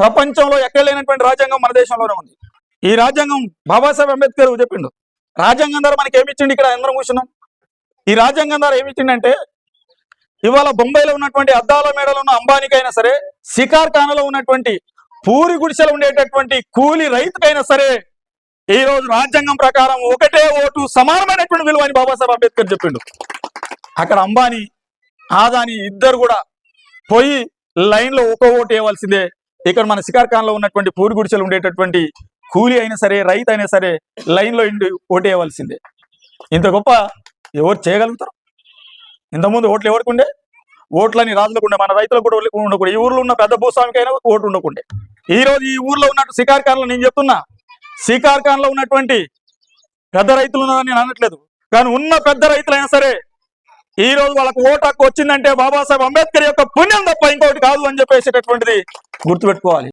ప్రపంచంలో ఎక్కడ లేనటువంటి రాజ్యాంగం మన దేశంలోనే ఉంది. ఈ రాజ్యాంగం బాబాసాహెబ్ అంబేద్కర్ చెప్పిండు. రాజ్యాంగం ద్వారా మనకి ఏమి ఇచ్చిండు ఇక్కడ? అందరం కూర్చున్నాం. ఈ రాజ్యాంగం ద్వారా ఏమిచ్చిండంటే ఇవాళ బొంబాయిలో ఉన్నటువంటి అద్దాల మేడలో ఉన్న అంబానీకైనా సరే శికార్ ఖానాలో ఉన్నటువంటి పూరి గుడిసెలో ఉండేటటువంటి కూలి రైతుకైనా సరే ఈ రోజు రాజ్యాంగం ప్రకారం ఒకటే ఓటు సమానమైనటువంటి విలువ అని బాబాసాహెబ్ అంబేద్కర్ చెప్పిండు. అక్కడ అంబానీ ఆదాని ఇద్దరు కూడా పోయి లైన్లో ఒక ఓటు వేయవలసిందే. ఇక్కడ మన శికార్ఖాన్లో ఉన్నటువంటి పూరి గుడిచెలు ఉండేటటువంటి కూలి అయినా సరే రైతు అయినా సరే లైన్లో ఇండి ఓటేయవలసిందే ఇంత గొప్ప ఎవరు చేయగలుగుతారు? ఇంతకుముందు ఓట్లు ఎవరికి ఉండే? ఓట్లని రాజులకు ఉండే మన రైతులకు కూడా ఉండకూడదు. ఈ ఊర్లో ఉన్న పెద్ద భూస్వామికైనా ఓటు ఉండకుండే. ఈ రోజు ఈ ఊర్లో ఉన్నట్టు శికార్ఖాన్లో నేను చెప్తున్నా శికార్ఖాన్లో ఉన్నటువంటి పెద్ద రైతులు ఉన్నారని నేను అనట్లేదు. కానీ ఉన్న పెద్ద రైతులైనా సరే ఈ రోజు వాళ్ళకు ఓటు హక్కు వచ్చిందంటే బాబాసాహెబ్ అంబేద్కర్ యొక్క పుణ్యం తప్ప ఇంకోటి కాదు అని చెప్పేసేటటువంటిది గుర్తుపెట్టుకోవాలి.